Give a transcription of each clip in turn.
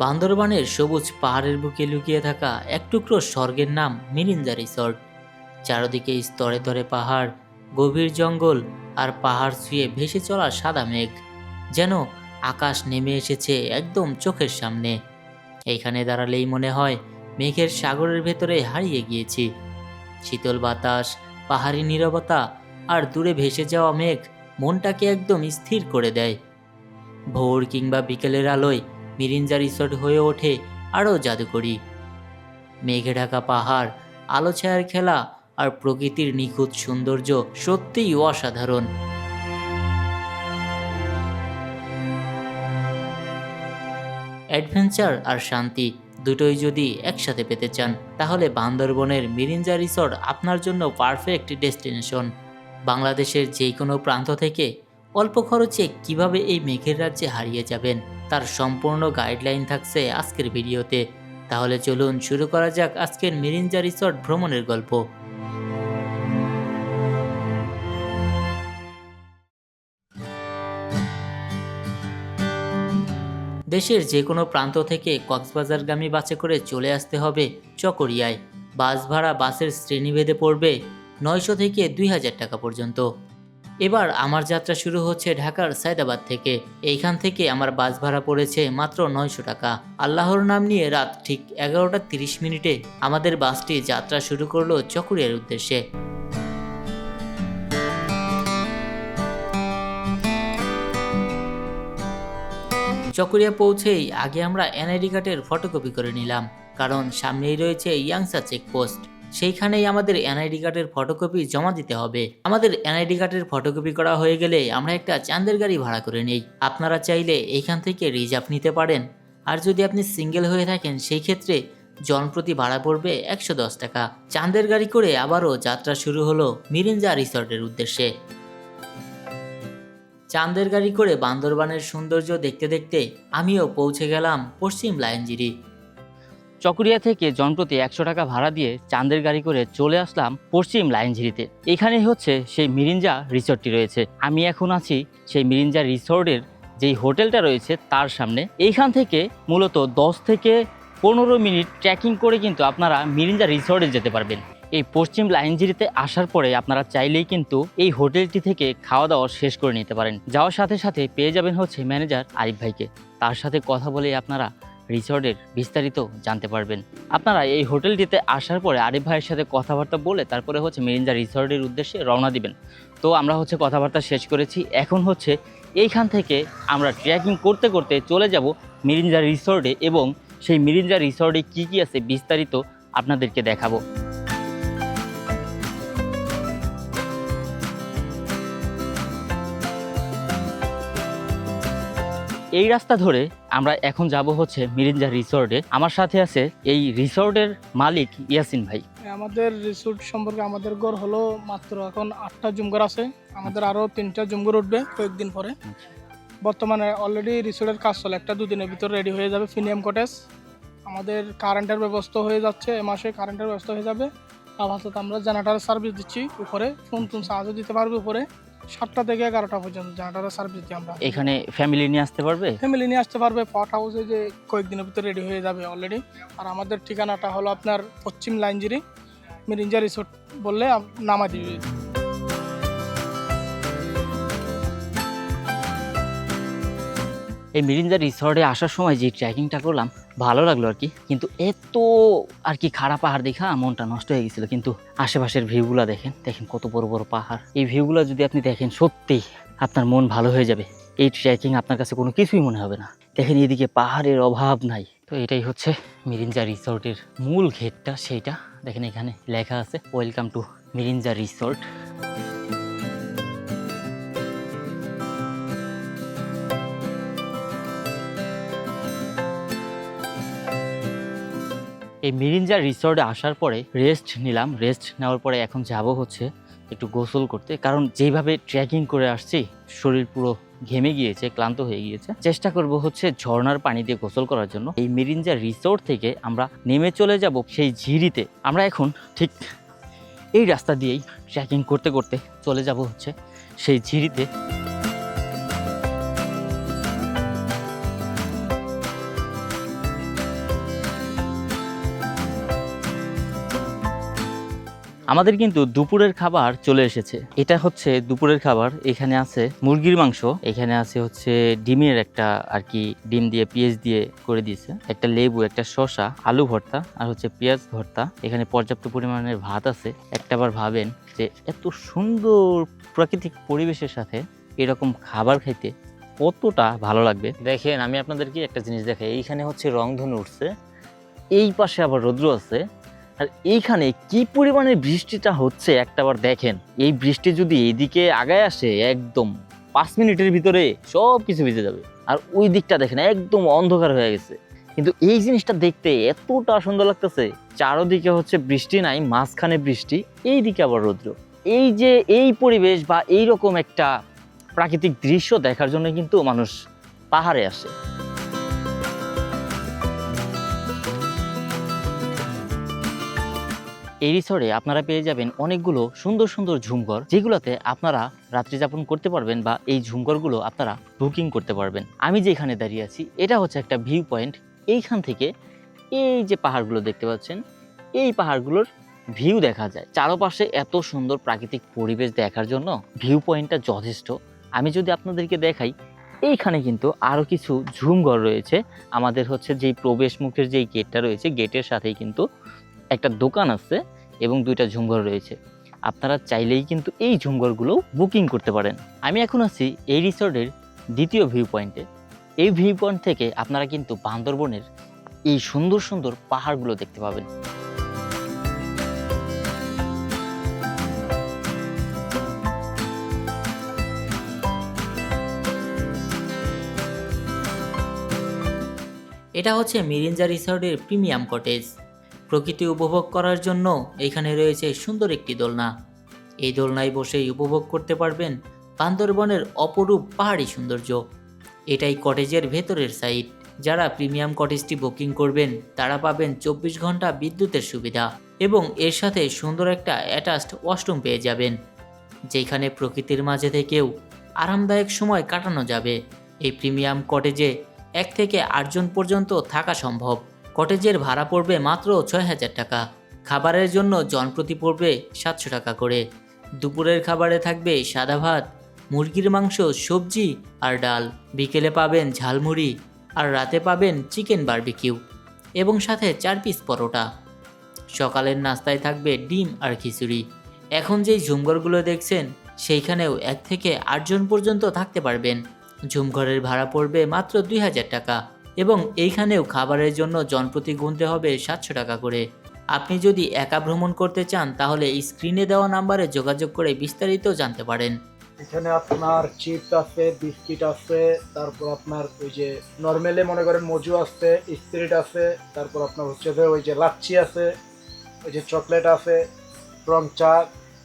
বান্দরবানের সবুজ পাহাড়ের বুকে লুকিয়ে থাকা এক টুকরো স্বর্গের নাম মিরিঞ্জা রিসর্ট। চারদিকে স্তরে স্তরে পাহাড়, গভীর জঙ্গল আর পাহাড় ছুঁয়ে ভেসে চলা সাদা মেঘ, যেন আকাশ নেমে এসেছে একদম চোখের সামনে। এইখানে দাঁড়ালেই মনে হয় মেঘের সাগরের ভেতরে হারিয়ে গিয়েছি। শীতল বাতাস, পাহাড়ি নীরবতা আর দূরে ভেসে যাওয়া মেঘ মনটাকে একদম স্থির করে দেয়। ভোর কিংবা বিকেলের আলোয় মিরিঞ্জা রিসর্ট হয়ে ওঠে আরও জাদুকরি। মেঘে ঢাকা পাহাড়, আলো ছায়ার খেলা আর প্রকৃতির নিখুঁত সৌন্দর্য সত্যিই অসাধারণ। অ্যাডভেঞ্চার আর শান্তি দুটোই যদি একসাথে পেতে চান, তাহলে বান্দরবনের মিরিঞ্জা রিসর্ট আপনার জন্য পারফেক্ট ডেস্টিনেশন। বাংলাদেশের যে কোনো প্রান্ত থেকে অল্প খরচে কীভাবে এই মেঘের রাজ্যে হারিয়ে যাবেন? তার সম্পূর্ণ গাইডলাইন থাকছে আজকের ভিডিওতে। তাহলে চলুন শুরু করা যাক আজকের মিরিঞ্জা রিসর্ট ভ্রমণের গল্প। দেশের যে কোনো প্রান্ত থেকে কক্সবাজারগামী বাসে করে চলে আসতে হবে চকরিয়ায়। বাস ভাড়া বাসের শ্রেণীভেদে পড়বে নয়শো থেকে দুই হাজার টাকা পর্যন্ত। এবার আমার যাত্রা শুরু হচ্ছে ঢাকার সায়দাবাদ থেকে। এইখান থেকে আমার বাস ভাড়া পড়েছে মাত্র নয়শো টাকা। আল্লাহর নাম নিয়ে রাত ঠিক এগারোটা তিরিশ মিনিটে আমাদের বাসটি যাত্রা শুরু করল চকরিয়ার উদ্দেশ্যে। চকরিয়া পৌঁছেই আগে আমরা এনআইডি কার্ডের ফটোকপি করে নিলাম, কারণ সামনেই রয়েছে ইয়াংসা চেকপোস্ট। সেইখানেই আমাদের এনআইডি কার্ডের ফটোকপি জমা দিতে হবে। আমাদের এনআইডি কার্ডের ফটোকপি করা হয়ে গেলে আমরা একটা চাঁদের গাড়ি ভাড়া করে নেই। আপনারা চাইলে এইখান থেকে রিজার্ভ নিতে পারেন। আর যদি আপনি সিঙ্গেল হয়ে থাকেন, সেই ক্ষেত্রে জনপ্রতি ভাড়া পড়বে একশো দশ টাকা। চাঁদের গাড়ি করে আবারও যাত্রা শুরু হলো মিরিঞ্জা রিসর্টের উদ্দেশ্যে। চাঁদের গাড়ি করে বান্দরবানের সৌন্দর্য দেখতে দেখতে আমিও পৌঁছে গেলাম পশ্চিম লাইনজিরি। চকরিয়া থেকে জনপ্রতি একশো টাকা ভাড়া দিয়ে চাঁদের গাড়ি করে চলে আসলাম পশ্চিম লাইনঝিরিতে। এখানেই হচ্ছে সেই মিরিঞ্জা রিসর্টটি রয়েছে। আমি এখন আছি সেই মিরিঞ্জা রিসর্টের যেই হোটেলটা রয়েছে তার সামনে। এইখান থেকে মূলত দশ থেকে পনেরো মিনিট ট্রেকিং করে কিন্তু আপনারা মিরিঞ্জা রিসর্টে যেতে পারবেন। এই পশ্চিম লাইনজিরিতে আসার পরে আপনারা চাইলেই কিন্তু এই হোটেলটি থেকে খাওয়া দাওয়া শেষ করে নিতে পারেন। যাওয়ার সাথে সাথে পেয়ে যাবেন হচ্ছে ম্যানেজার আরিফ ভাইকে। তার সাথে কথা বলে আপনারা রিসর্টের বিস্তারিত জানতে পারবেন। আপনারা এই হোটেলটিতে আসার পরে আরিফ ভাইয়ের সাথে কথাবার্তা বলে তারপরে হচ্ছে মিরিঞ্জা রিসর্টের উদ্দেশ্যে রওনা দিবেন। তো আমরা হচ্ছে কথাবার্তা শেষ করেছি। এখন হচ্ছে এইখান থেকে আমরা ট্রেকিং করতে করতে চলে যাব মিরিঞ্জা রিসর্টে এবং সেই মিরিঞ্জা রিসর্টে কি কি আছে বিস্তারিত আপনাদেরকে দেখাবো। এই রাস্তা ধরে আমরা এখন যাব হচ্ছে মিরিঞ্জা রিসোর্টে। আমার সাথে আছে এই রিসোর্টের মালিক ইয়াসিন ভাই। আমাদের রিসোর্ট সম্পর্কে আমাদের গড় হলো মাত্র এখন আটটা জুমঘর আছে। আমাদের আরও তিনটা জুমঘর উঠবে কয়েকদিন পরে। বর্তমানে অলরেডি রিসোর্টের কাজ চলে। একটা দুদিনের ভিতর রেডি হয়ে যাবে ফিনিয়াম কটেজ। আমাদের কারেন্টের ব্যবস্থা হয়ে যাচ্ছে এ মাসে কারেন্টের ব্যবস্থা হয়ে যাবে। আপাতত আমরা জেনারেটার সার্ভিস দিচ্ছি উপরে। ফোন টুন সাহায্য দিতে পারবে উপরে। সাতটা থেকে এগারোটা পর্যন্ত জেনারেটারের সার্ভিস দিই আমরা। এখানে ফ্যামিলি নিয়ে আসতে পারবে? ফ্যামিলি নিয়ে আসতে পারবে পট হাউসে যে কয়েকদিনের ভিতরে রেডি হয়ে যাবে অলরেডি আর আমাদের ঠিকানাটা হলো আপনার পশ্চিম লাইনজিরি মিরিঞ্জা রিসোর্ট বললে নামা দিবে। এই মিরিঞ্জা রিসর্টে আসার সময় যে ট্রেকিংটা করলাম, ভালো লাগল আর কি। কিন্তু এত আর কি খারাপ পাহাড় দেখা, মনটা নষ্ট হয়ে গেছিল। কিন্তু আশেপাশের ভিউগুলো দেখেন দেখেন কত বড় বড় পাহাড়। এই ভিউগুলো যদি আপনি দেখেন সত্যি আপনার মন ভালো হয়ে যাবে। এই ট্রেকিং আপনার কাছে কোনো কিছুই মনে হবে না। দেখেন এদিকে পাহাড়ের অভাব নাই। তো এটাই হচ্ছে মিরিঞ্জা রিসর্টের মূল ঘেরটা সেইটা। দেখেন এখানে লেখা আছে ওয়েলকাম টু মিরিঞ্জা রিসর্ট এই মিরিঞ্জা রিসর্টে আসার পরে রেস্ট নিলাম। রেস্ট নেওয়ার পরে এখন যাব হচ্ছে একটু গোসল করতে। কারণ যেইভাবে ট্রেকিং করে আসছি, শরীর পুরো ঘেমে গিয়েছে, ক্লান্ত হয়ে গিয়েছে। চেষ্টা করব হচ্ছে ঝর্ণার পানি দিয়ে গোসল করার জন্য। এই মিরিঞ্জা রিসোর্ট থেকে আমরা নেমে চলে যাব সেই ঝিরিতে। আমরা এখন ঠিক এই রাস্তা দিয়েই ট্রেকিং করতে করতে চলে যাব হচ্ছে সেই ঝিরিতে। আমাদের কিন্তু দুপুরের খাবার চলে এসেছে। এটা হচ্ছে দুপুরের খাবার। এখানে আছে মুরগির মাংস। এখানে আছে হচ্ছে ডিমের একটা আর কি ডিম দিয়ে পেঁয়াজ দিয়ে করে দিয়েছে। একটা লেবু, একটা শসা, আলু ভর্তা আর হচ্ছে পেঁয়াজ ভর্তা। এখানে পর্যাপ্ত পরিমাণের ভাত আছে। একটাবার ভাবেন যে এত সুন্দর প্রাকৃতিক পরিবেশের সাথে এরকম খাবার খাইতে কতটা ভালো লাগবে। দেখেন, আমি আপনাদেরকে একটা জিনিস দেখাই। এইখানে হচ্ছে রংধনু উঠছে। এই পাশে আবার রৌদ্র আছে। আর এইখানে কি পরিমাণে বৃষ্টিটা হচ্ছে একটাবার দেখেন। এই বৃষ্টি যদি এইদিকে আগায় আসে, একদম পাঁচ মিনিটের ভিতরে সব কিছু ভিজে যাবে। আর ওই দিকটা দেখেন, একদম অন্ধকার হয়ে গেছে। কিন্তু এই জিনিসটা দেখতে এতটা সুন্দর লাগতেছে, চারোদিকে হচ্ছে বৃষ্টি নাই, মাঝখানে বৃষ্টি এই দিকে আবার রৌদ্র। এই যে এই পরিবেশ বা এই রকম একটা প্রাকৃতিক দৃশ্য দেখার জন্য কিন্তু মানুষ পাহাড়ে আসে। এই রিসর্টে আপনারা পেয়ে যাবেন অনেকগুলো সুন্দর সুন্দর ঝুমঘর, যেগুলোতে আপনারা রাত্রি যাপন করতে পারবেন বা এই ঝুমঘরগুলো আপনারা বুকিং করতে পারবেন। আমি যেখানে দাঁড়িয়ে আছি, এটা হচ্ছে একটা ভিউ পয়েন্ট এইখান থেকে এই যে পাহাড়গুলো দেখতে পাচ্ছেন, এই পাহাড়গুলোর ভিউ দেখা যায়। চারপাশে এত সুন্দর প্রাকৃতিক পরিবেশ দেখার জন্য ভিউ পয়েন্টটা যথেষ্ট। আমি যদি আপনাদেরকে দেখাই, এইখানে কিন্তু আরও কিছু ঝুমঘর রয়েছে। আমাদের হচ্ছে যেই প্রবেশ মুখের যেই গেটটা রয়েছে গেটের সাথেই কিন্তু একটা দোকান আছে এবং দুইটা ঝুমঘর রয়েছে। আপনারা চাইলেই কিন্তু এই ঝুমঘরগুলো বুকিং করতে পারেন। আমি এখন আছি এই রিসর্টের দ্বিতীয় ভিউ পয়েন্টে এই ভিউ পয়েন্ট থেকে আপনারা কিন্তু বান্দরবনের এই সুন্দর সুন্দর পাহাড়গুলো দেখতে পাবেন। এটা হচ্ছে মিরিঞ্জা রিসর্টের প্রিমিয়াম কটেজ। প্রকৃতি উপভোগ করার জন্য এখানে রয়েছে সুন্দর একটি দোলনা। এই দোলনায় বসেই উপভোগ করতে পারবেন বান্দরবনের অপরূপ পাহাড়ি সৌন্দর্য। এটাই কটেজের ভেতরের সাইট। যারা প্রিমিয়াম কটেজটি বুকিং করবেন, তারা পাবেন চব্বিশ ঘণ্টা বিদ্যুতের সুবিধা এবং এর সাথে সুন্দর একটা অ্যাটাচড ওয়াশরুম পেয়ে যাবেন, যেখানে প্রকৃতির মাঝে থেকেও আরামদায়ক সময় কাটানো যাবে। এই প্রিমিয়াম কটেজে এক থেকে আটজন পর্যন্ত থাকা সম্ভব। কটেজের ভাড়া পড়বে মাত্র ছয় হাজার টাকা। খাবারের জন্য জনপ্রতি পড়বে সাতশো টাকা করে। দুপুরের খাবারে থাকবে সাদা ভাত, মুরগির মাংস, সবজি আর ডাল। বিকেলে পাবেন ঝালমুড়ি আর রাতে পাবেন চিকেন বারবিকিউ এবং সাথে চার পিস পরোটা। সকালের নাস্তায় থাকবে ডিম আর খিচুড়ি। এখন যেই ঝুমঘরগুলো দেখছেন, সেইখানেও এক থেকে আটজন পর্যন্ত থাকতে পারবেন। ঝুমঘরের ভাড়া পড়বে মাত্র দুই হাজার টাকা। এবং এইখানেও খাবারের জন্য জনপ্রতি গুনতে হবে সাতশো টাকা করে। আপনি যদি একা ভ্রমণ করতে চান তাহলে স্ক্রিনে দেওয়া নাম্বারে যোগাযোগ করে বিস্তারিত জানতে পারেন। এখানে আপনার চিপস আছে বিস্কিট আছে তারপর আপনার ওই যে নর্মালি মনে করেন মজু আছে স্পিরিট আছে তারপর আপনার হচ্ছে যে ওই যে লাচ্ছি আছে ওই যে চকলেট আছে রং চা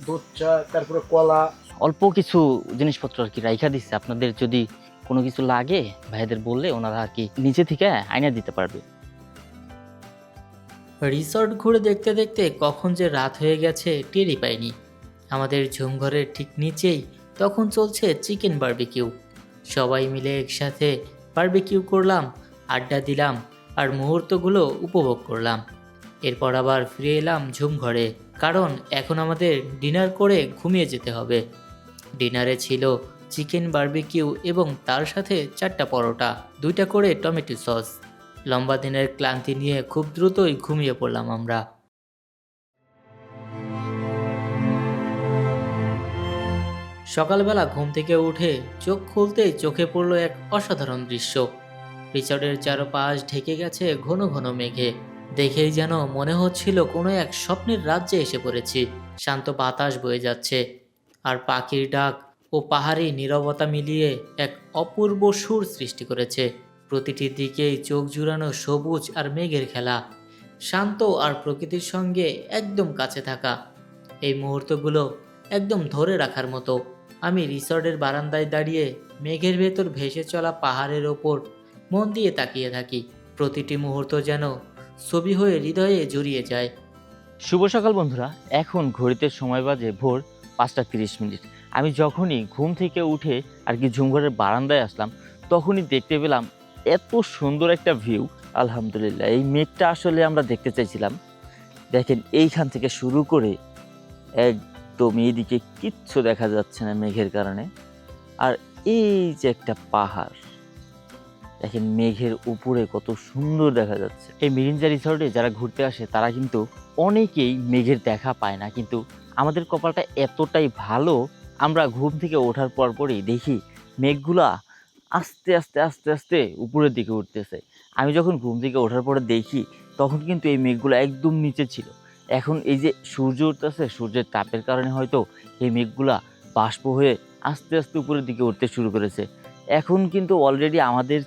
দুধ চা তারপরে কলা। অল্প কিছু জিনিসপত্র আর কি রাইখা দিচ্ছে আপনাদের যদি কোনো কিছু লাগে, ভাইদের বললে ওনারা আর কি নিচে থেকে আইনা দিতে পারবে। রিসর্ট ঘুরে দেখতে দেখতে কখন যে রাত হয়ে গেছে টেরই পাইনি। আমাদের ঝুমঘরের ঠিক নিচেই তখন চলছে চিকেন বার্বিকিউ। সবাই মিলে একসাথে বারবিকিউ করলাম, আড্ডা দিলাম আর মুহূর্তগুলো উপভোগ করলাম। এরপর আবার ফিরে এলাম ঝুমঘরে, কারণ এখন আমাদের ডিনার করে ঘুমিয়ে যেতে হবে। ডিনারে ছিল চিকেন বার্বিকিউ এবং তার সাথে চারটা পরোটা, দুইটা করে টমেটো সস। লম্বা দিনের ক্লান্তি নিয়ে খুব দ্রুতই ঘুমিয়ে পড়লাম আমরা। সকালবেলা ঘুম থেকে উঠে চোখ খুলতেই চোখে পড়ল এক অসাধারণ দৃশ্য। রিসর্টের চারপাশ ঢেকে গেছে ঘন ঘন মেঘে। দেখেই যেন মনে হচ্ছিল কোনো এক স্বপ্নের রাজ্যে এসে পড়েছি। শান্ত বাতাস বয়ে যাচ্ছে। আর পাখির ডাক ও পাহাড়ি নীরবতা মিলিয়ে এক অপূর্ব সুর সৃষ্টি করেছে। প্রতিটি দিকেই চোখ জুড়ানো সবুজ আর মেঘের খেলা, শান্ত আর প্রকৃতির সঙ্গে একদম কাছে থাকা। এই মুহূর্তগুলো একদম ধরে রাখার মতো। আমি রিসর্টের বারান্দায় দাঁড়িয়ে মেঘের ভেতর ভেসে চলা পাহাড়ের ওপর মন দিয়ে তাকিয়ে থাকি। প্রতিটি মুহূর্ত যেন ছবি হয়ে হৃদয়ে জড়িয়ে যায়। শুভ সকাল বন্ধুরা। এখন ঘড়িতে সময় বাজে ভোর পাঁচটা তিরিশ মিনিট। আমি যখনই ঘুম থেকে উঠে আর কি ঝুমঘরের বারান্দায় আসলাম, তখনই দেখতে পেলাম এত সুন্দর একটা ভিউ আলহামদুলিল্লাহ। এই মেঘটা আসলে আমরা দেখতে চাইছিলাম। দেখেন, এইখান থেকে শুরু করে একদম এইদিকে কিচ্ছু দেখা যাচ্ছে না মেঘের কারণে। আর এই যে একটা পাহাড়, দেখেন মেঘের উপরে কত সুন্দর দেখা যাচ্ছে। এই মিরিঞ্জা রিসর্টে যারা ঘুরতে আসে, তারা কিন্তু অনেকেই মেঘের দেখা পায় না, কিন্তু আমাদের কপালটা এতটাই ভালো আমরা ঘুম থেকে ওঠার পর পরই দেখি মেঘগুলা আস্তে আস্তে আস্তে আস্তে উপরের দিকে উঠতেছে। আমি যখন ঘুম থেকে ওঠার পরে দেখি, তখন কিন্তু এই মেঘগুলো একদম নিচে ছিল। এখন এই যে সূর্য উঠতেছে, সূর্যের তাপের কারণে হয়তো এই মেঘগুলা বাষ্প হয়ে আস্তে আস্তে উপরের দিকে উঠতে শুরু করেছে। এখন কিন্তু অলরেডি আমাদের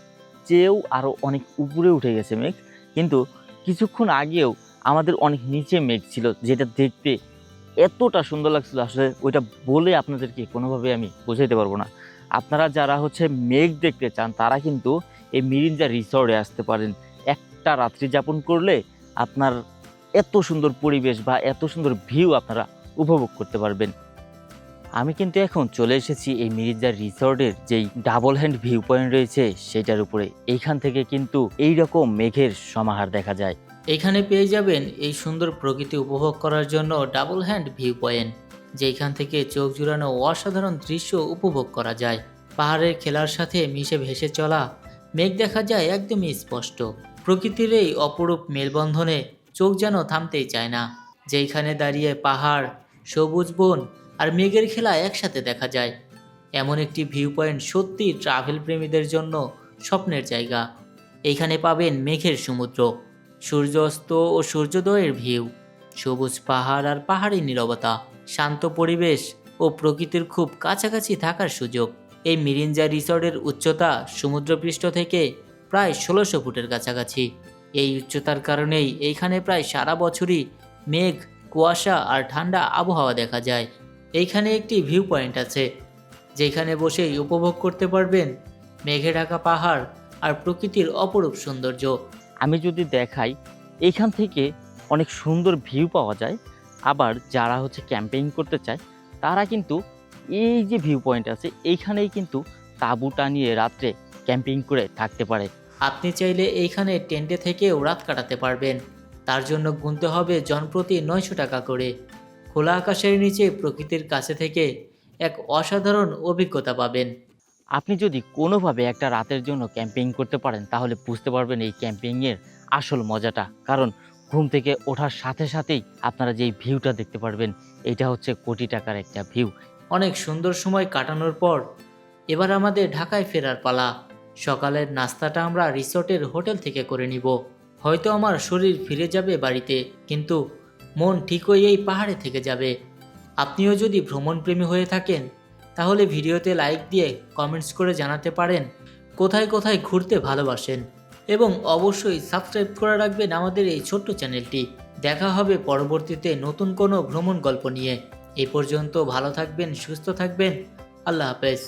চেয়েও আরও অনেক উপরে উঠে গেছে মেঘ। কিন্তু কিছুক্ষণ আগেও আমাদের অনেক নিচে মেঘ ছিল, যেটা দেখতে এতটা সুন্দর লাগছিল আসলে ওইটা বলে আপনাদেরকে কোনোভাবে আমি বোঝাইতে পারব না। আপনারা যারা হচ্ছে মেঘ দেখতে চান, তারা কিন্তু এই মিরিঞ্জা রিসর্টে আসতে পারেন। একটা রাত্রি যাপন করলে আপনার এত সুন্দর পরিবেশ বা এত সুন্দর ভিউ আপনারা উপভোগ করতে পারবেন। আমি কিন্তু এখন চলে এসেছি এই মিরিঞ্জা রিসর্টের যেই ডাবল হ্যান্ড ভিউ পয়েন্ট রয়েছে, সেটার উপরে। এইখান থেকে কিন্তু এই রকম মেঘের সমাহার দেখা যায়। এখানে পেয়ে যাবেন এই সুন্দর প্রকৃতি উপভোগ করার জন্য ডাবল হ্যান্ড ভিউ পয়েন্ট যেখান থেকে চোখ জুড়ানো অসাধারণ দৃশ্য উপভোগ করা যায়। পাহাড়ের খেলার সাথে মিশে ভেসে চলা মেঘ দেখা যায় একদমই স্পষ্ট। প্রকৃতির এই অপরূপ মেলবন্ধনে চোখ যেন থামতেই চায় না যেখানে দাঁড়িয়ে পাহাড়, সবুজ বন আর মেঘের খেলা একসাথে দেখা যায়। এমন একটি ভিউ পয়েন্ট সত্যি ট্রাভেল প্রেমীদের জন্য স্বপ্নের জায়গা। এইখানে পাবেন মেঘের সমুদ্র। সূর্যাস্ত ও সূর্যোদয়ের ভিউ, সবুজ পাহাড় আর পাহাড়ি নীরবতা, শান্ত পরিবেশ ও প্রকৃতির খুব কাছাকাছি থাকার সুযোগ। এই মিরিঞ্জা রিসর্টের উচ্চতা সমুদ্রপৃষ্ঠ থেকে প্রায় ষোলোশো ফুটের কাছাকাছি। এই উচ্চতার কারণেই এইখানে প্রায় সারা বছরই মেঘ, কুয়াশা আর ঠান্ডা আবহাওয়া দেখা যায়। এইখানে একটি ভিউ পয়েন্ট আছে, যেখানে বসেই উপভোগ করতে পারবেন মেঘে ঢাকা পাহাড় আর প্রকৃতির অপরূপ সৌন্দর্য। আমি যদি দেখাই এইখান থেকে অনেক সুন্দর ভিউ পাওয়া যায়। আবার যারা হচ্ছে ক্যাম্পেইং করতে চায়, তারা কিন্তু এই যে ভিউ পয়েন্ট আছে, এইখানেই কিন্তু তাঁবু টানিয়ে রাত্রে ক্যাম্পিং করে থাকতে পারে। আপনি চাইলে এইখানে টেন্টে থেকেও রাত কাটাতে পারবেন। তার জন্য গুনতে হবে জনপ্রতি নয়শো টাকা করে। খোলা আকাশের নিচে প্রকৃতির কাছে থেকে এক অসাধারণ অভিজ্ঞতা পাবেন। আপনি যদি কোনোভাবে একটা রাতের জন্য ক্যাম্পেইং করতে পারেন, তাহলে বুঝতে পারবেন এই ক্যাম্পেইংয়ের আসল মজাটা। কারণ ঘুম থেকে ওঠার সাথে সাথেই আপনারা যেই ভিউটা দেখতে পারবেন, এটা হচ্ছে কোটি টাকার একটা ভিউ। অনেক সুন্দর সময় কাটানোর পর এবার আমাদের ঢাকায় ফেরার পালা। সকালের নাস্তাটা আমরা রিসোর্টের হোটেল থেকে করে নিব। হয়তো আমার শরীর ফিরে যাবে বাড়িতে, কিন্তু মন ঠিকই এই পাহাড়ে থেকে যাবে। আপনিও যদি ভ্রমণপ্রেমী হয়ে থাকেন তাহলে ভিডিওতে লাইক দিয়ে কমেন্টস করে জানাতে পারেন কোথায় কোথায় ঘুরতে ভালোবাসেন। এবং অবশ্যই সাবস্ক্রাইব করে রাখবেন আমাদের এই ছোট্ট চ্যানেলটি। দেখা হবে পরবর্তীতে নতুন কোনো ভ্রমণ গল্প নিয়ে। এ পর্যন্ত ভালো থাকবেন, সুস্থ থাকবেন। আল্লাহ হাফেজ।